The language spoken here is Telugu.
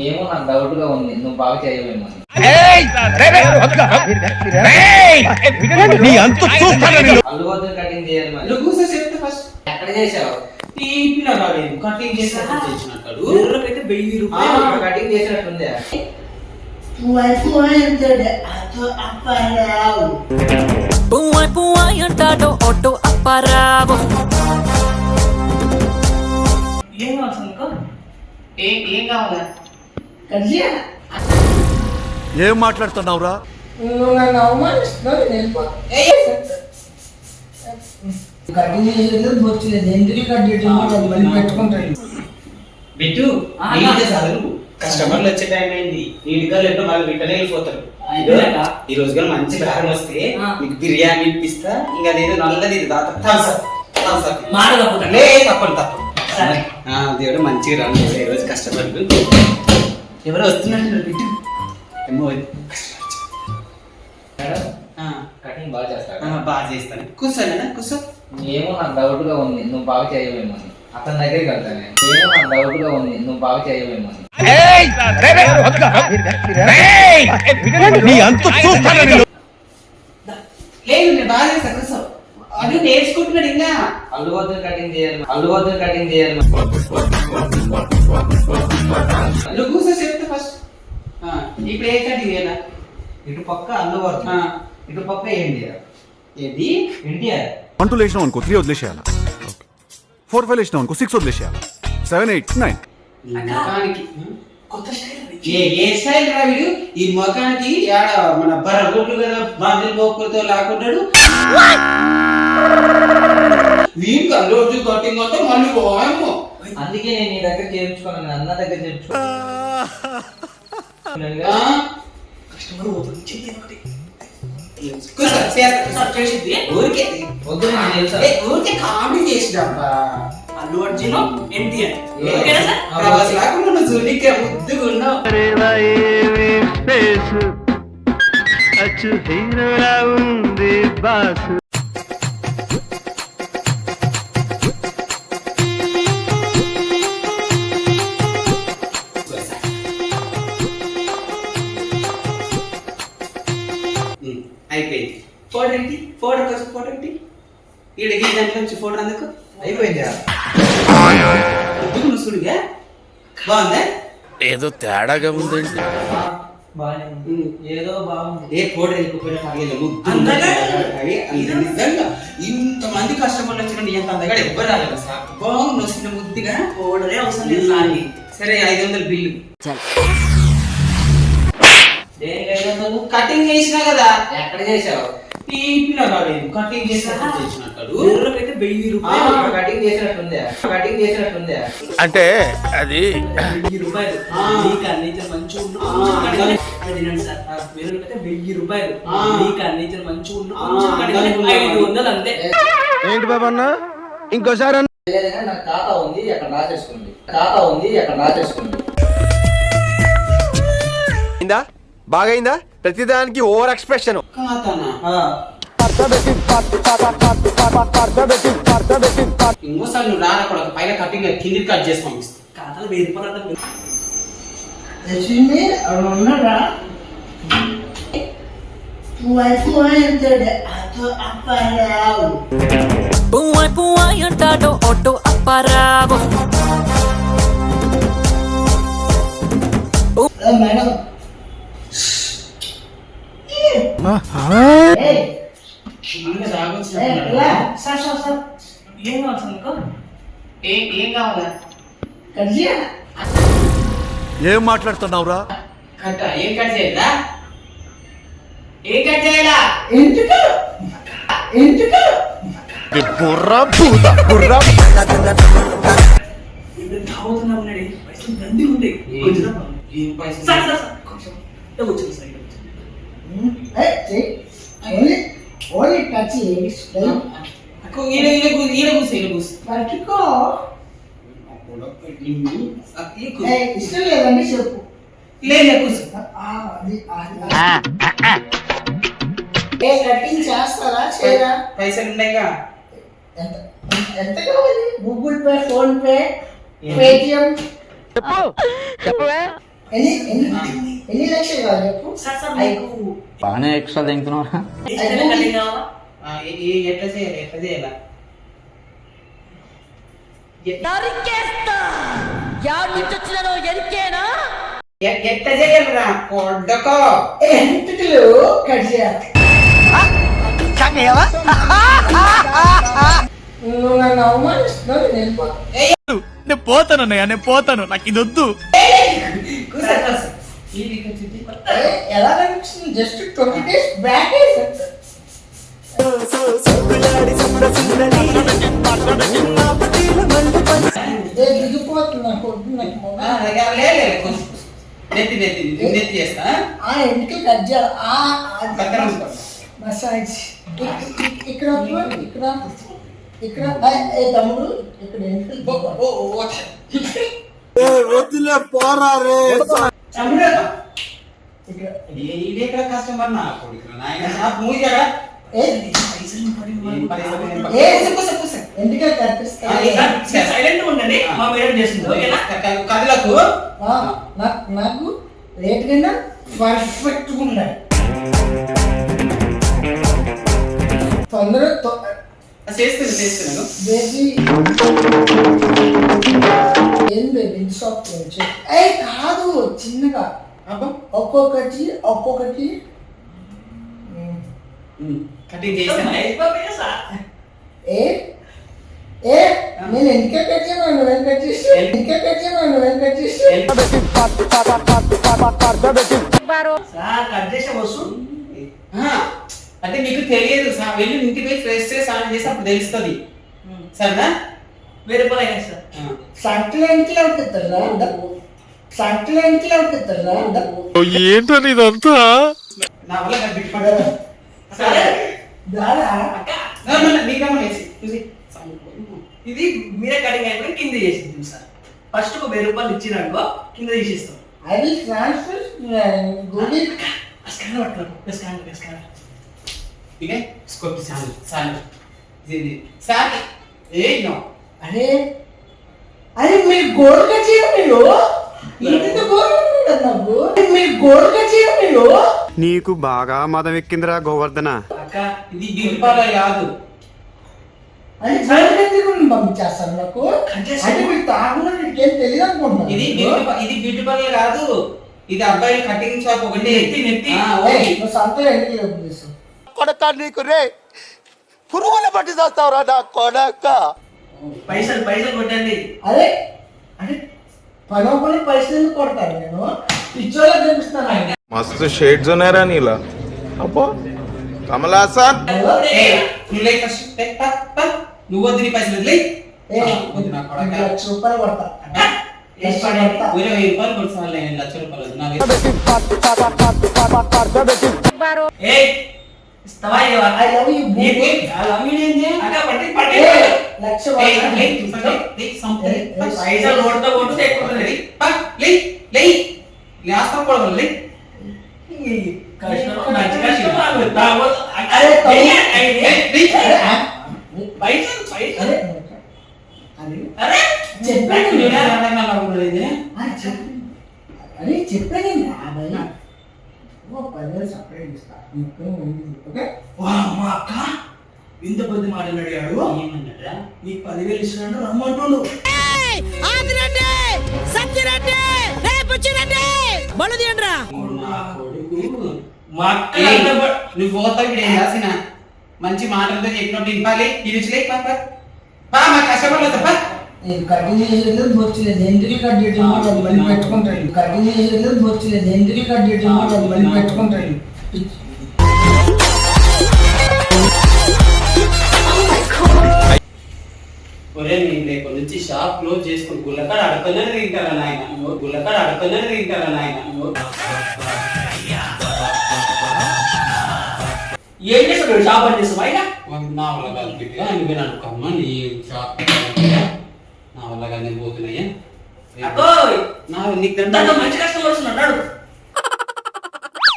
ఏమో నాకు డౌట్గా ఉంది. నువ్వు బాగా. అల్లు కటింగ్ చేయాలి మరి. ఫస్ట్ ఎక్కడ రాలేదు. కటింగ్ వెయ్యి రూపాయలు కటింగ్ చేసినట్టుందే. అంటాడు అప్పారావు. ఏం కావాలి ఏం ఏం కావాలా? ఏం మాట్లాడుతున్నావురా? నువ్వు నన్ను అవమానిస్తున్నావు నేను వెళ్ళిపోతా. కటింగ్ చేసేది బొచ్చలేదు ఎందుకు కట్ చేయడం అది మళ్ళీ బిట్టు కస్టమర్లు వచ్చే టైం అయింది నీట్గా రిటర్న్ వెళ్ళిపోతారు. అయిపోయాక? ఈ రోజు మంచి బేరం వస్తే. మీకు బిర్యానీ ఇప్పిస్తా ఇంకా అదేదో నల్లది మాట. ఆ, దేవుడు మంచిగా రన్ ఈ రోజు కస్టమర్లు ఎవరో వస్తున్నట్టు బిట్టు ఏమో మేడం? ఆ, కటింగ్ బాగా ఆ, చేస్తాడు బాగా చేస్తాను. కూర్చోలేనా కూర్చో. ఏమో నాకు డౌట్గా ఉంది. నువ్వు బాగా చేయవేమో అని. అతని దగ్గరికి వెళ్తాను నేను. ఏమో నాకు డౌట్గా ఉంది. నువ్వు బాగా చేయవేమో అని. లేదు నేను బాగా చేస్తా కూర్చో అది నేర్చుకుంటున్నాడు ఇంకా. అల్లు వద్దు కటింగ్ చేయాలి. అల్లు వద్దు కటింగ్ చేయాలి. కూర్చో చెప్తే ఫస్ట్ ఇప్పుడు ఏ కటింగ్ చేయాలా? ఇటు పక్క అల్లు. ఇటు పక్క ఎన్టీఆర్ ఏది ఎన్టీఆర్ వన్ టూ లేచినావు అనుకో త్రీ వదిలేసేయాలి? ఫోర్ ఫైవ్ లేచినావు అనుకో సిక్స్ వదిలేసేయాలి? సెవెన్ ఎయిట్ నైన్ కొత్త స్టైల్. ఏ ఏ స్టైల్ రా వీడు ఈ ముఖానికి యాడ మన బర్రగొడ్లు కదా బాంధులు పోకులతో లాకుంటాడు వీనికి అల్లు కటింగ్ అంటే మళ్ళీ పోయేమో అందుకే నేను నీ దగ్గర చేయించుకున్నాను అన్న దగ్గర చేయించుకున్నాను ఆ? కస్టమర్. చెయ్యి ఒకటి. ఊరికే. వద్దు నేను తెలుసా ఏ, ఊరికే కామెడీ చేసినబ్బా అల్లు అర్జున్ ఎన్టీఆర్. ఓకేనా సార్ నువ్వు ముద్దుగా ఉన్నావు అయిపోయింది. ఫోటో ఏంటి? ఫోటో కోసం ఫోటో ఏంటి? ఈడ ఈ దాంట్లో నుంచి ఫోటో అందుకు. అయిపోయింది బాగుందా? ఏదో తేడాగా ఉందండి. ఏదో బాగుంది. ఏ వెళ్ళిపోయినా పర్లేదు అంతగా? నిజంగా ఇంతమంది కష్టపడి వచ్చిన ఎంత అందగా ఎవ్వరు రాలేదు. సార్ బాగుంది వచ్చిన ముద్దుగా ఓడలే అవసరం లేదు సార్కి. సరే ఐదు వందల బిల్లు. దేనికి ఐదు వందలు? కటింగ్ చేసినా కదా. ఎక్కడ చేసావు? టీపీలో రాలేదు కటింగ్ చేసినా చేసినట్టు వెయ్యి రూపాయలు. కటింగ్ చేసినట్టుందే. కటింగ్ చేసినట్టుందే. అంటే అది వెయ్యి రూపాయలు. ఆ. నీకు మంచిగా సార్ వేరొకైతే వెయ్యి రూపాయలు. నీకు మంచిగా ఐదు వందలు అంతే. ఏంటి బాబన్న ఇంకోసారి నాకు ఖాతా ఉంది అక్కడ రాసేసుకోండి. ఖాతా ఉంది అక్కడ రాసేసుకోండి. బాగైందా? ప్రతిదానికి ఓవర్ ఎక్స్ప్రెషన్. కాతానా ఇంకోసారి నువ్వు రారా కూడా పైన కటింగ్ కింది కట్ చేసి పంపిస్తా లక్ష్మి అక్కడ ఉన్నాడా అంటాడు Apparao. Madam sir sir sir. ఏం కావాలి సందుకో ఏ ఏం కావాలా? కట్ చేయ ఏం మాట్లాడుతున్నావురా? కట్ట ఏం కట్ చేయాలా ఏం కట్ చేయాలా? ఎందుకు? ఎందుకు? బుర్ర భూత బుర్ర ఇప్పుడు తాగుతున్నా ఉన్నాడు పైసలు దండి ఉంటాయి ఏం- కొంచెం తప్ప. ఏం పైసలు? Sir sir sir. కొంచెం. ఇట్లా కూర్చోండి సార్ ఓన్లీ టచ్ చేయి అక్కో, ఈడ ఈడ కూర్చో, ఈడ కూర్చో, ఈడ కూర్చో. పట్టుకో ఇష్టం లేదండి చెప్పు. లే, లే, కూర్చో. ఆ, అది అది ఏ కటింగ్ చేస్తారా చేయరా? పైసలు ఉన్నాయిగా ఎంత ఎంత కావాలి? Google Pay PhonePe Paytm ఎన్ని ఎన్ని ఎన్ని లక్షలు కావాలి చెప్పు? సార్ సార్ మీకు బాగానే ఎక్స్ట్రా తింటున్నారా ఇష్టమైన కటింగ్ కావాలా ఆ, ఈ- ఈ ఎట్లా చేయాలి ఎట్లా చేయాలా ఎ- ఎట్లా చేయాలిరా కొడ్డకో ఎంటికలు కట్ చేయాలి నువ్వు నన్ను అవమానిస్తున్నావు నేను వెళ్ళిపోతాను. నేను పోతాను నేను పోతాను. నాకు ఇది వద్దు. ఎలా కనిపిస్తుంది జస్ట్ ట్వంటీ డేస్ బ్యాక్ దిగిపోతుంది నాకు వద్దు నాకు నెత్తి నెత్తి నెత్తి చేస్తా ఆ ఎంటికలు కట్ చేయాలి పక్కన. మసాజ్ ఇక్- ఇక్- ఇక్కడ ఇక్కడ ఇక్కడ తమ్ముడు ఇక్కడ ఎంటికలు ఓ, ఓ, ఇక్కడ ఇది ఎక్కడ కస్టమర్ నా కొడుకురా, నాయన. నా మూజీ ఎక్కడ? ఏ ఏం పరిస్థితి? ఏం ఏ? కూర్చో, కూర్చో, కూర్చో. ఎంటికలు ఆ, కనిపిస్తాయి ఇక్కడ. సైలెంట్ ఉండండి మా మేడం చేస్తుంది ఓకేనా క- కదలకు ఆ, నాకు నాకు రేట్ కన్నా పర్ఫెక్ట్ ఉండాలి తొందరగా తొ- చేస్తున్నాను చేస్తున్నాను బేబీ ఏం బేబీ ఇది షాప్ ఏ కాదు చిన్నగా. అబ్బా ఒక్కొక్కటి ఒక్కొక్కటి. కటింగ్ చేస్తాను ఏ? ఏ? నేను ఎందుకే కట్ చేయను నువ్వేం కట్ చేసి. ఎందుకే కట్ చేయను నువ్వేం కట్ చేసి. సార్ కట్ చేసే వస్తువు? ఆ, అంటే నీకు తెలియదు వెళ్ళి ఇంటికి పోయి ఫ్రెష్ చేసి స్నానం చేసి అప్పుడు తెలుస్తుంది. సరేనా? వేరే పని అయినా సార్. సంక్రాంతిలో ఉంటుందా సంక్రాంతిలో ఉంటుందా ఏంటో ఇదంతా? నా వల్ల కనిపించడం సరే. ఇది మీరే కటింగ్ అయిపోయి కింద చేసింది సార్. ఫస్ట్ ఒక వెయ్యి రూపాయలు ఇచ్చిననుకో కింద తీసేస్తాం. అది ట్రాన్స్ఫర్ గోడి స్కానర్ పట్టుకో స్కానర్ స్కోప్ సార్ సార్ ఇది సార్ ఏ అరే అరే మీరు మీరు? ఇంటితో గోల్ కదా నాకు? మీరు మీరు? నీకు బాగా మదం ఎక్కిందిరా గోవర్ధన. అక్క ఇది గిరిపాల కాదు అది పంపించేస్తాను నాకు. అంటే మీరు తాగులో తెలియదు అనుకుంటున్నాను ఇది ఇది బ్యూటీ పార్లర్ కాదు. ఇది అబ్బాయి కటింగ్ షాప్ ఒకటి. నెత్తి, నెత్తి. ఆ, ఏయ్, ఓకే. నువ్వు చేస్తావు కొడక నీకు రే పురుగుల పట్టి చేస్తావురా నా కొడక. పైసలు పైసలు కొట్టండి. అదే అంటే పదో పని పైసలు కొడతాను నేను పిచ్చోలో కనిపిస్తాను మస్తు షేడ్స్ ఉన్నారా నీలా. అబ్బో సార్. నువ్వు వద్దు పైసలు వదిలే. Super కొడుతున్నాను లక్ష రూపాయలు వద్దు. నా వెయ్యి- ఏ ఇస్తావా ఇవ్వవా? ఐ లవ్ యూ నీకు ఆ లమ్మిడి ఏంది? అక్క పట్టి పట్టి ఏ, లక్ష లే, కొడతా. లే, లే, లే, సంపద. ఏ, ఏ, పైసలు కొడతా కొట్టు ఎక్కుంటుంది పా, లే, లే. లేస్తాం కూడా లే. కష్టం మంచి కష్టం తాగొద్దు. అరే, తమ్ముడు. ఏ, ఏ, లే, ఏ, లే. అరే, ఆ, పైసలు పైసలు అరే, అరే, అరే చెప్పాను ఓ పదివేలు సపరేట్ ఇస్తా నీకు ఉంది, ఓకే వా మా అక్క ఇంత పెద్ద మాట అడిగాడు ఏమన్నాడా? నీకు పదివేలు ఇస్తున్నాడు రమ్మంటుండు నువ్వు పోతావు ఇక్కడ ఏం రాసిన మంచి మాటలతో చెప్పినట్టు ఇంపాలి ఇరుచులే పా పా. పా మా కష్టపడలేదు తప్ప కటింగ్ చేసేది బొచ్చలేదు ఎందుకు కట్ కూడా అది మళ్ళీ పెట్టుకుంటాడు కటింగ్ చేసేది బొచ్చలేదు ఎందుకు కట్ కూడా అది మళ్ళీ పెట్టుకుంటాడు ఒరే నేను రేపటి నుంచి షాప్ క్లోజ్ చేసుకుని గుల్లకాడ అడకనే తింటారా నాయన? గుల్లకాడ అడకనే తింటారా నాయన? ఏం చేస్తాడు షాప్ అని చేస్తావా నా వల్ల కాదు బిడ్డగా నువ్వే అనుకోమ్మా నీ షాప్ నా వల్ల కానీ పోతున్నాయా? నీకు మంచి కష్టం వస్తున్నాడు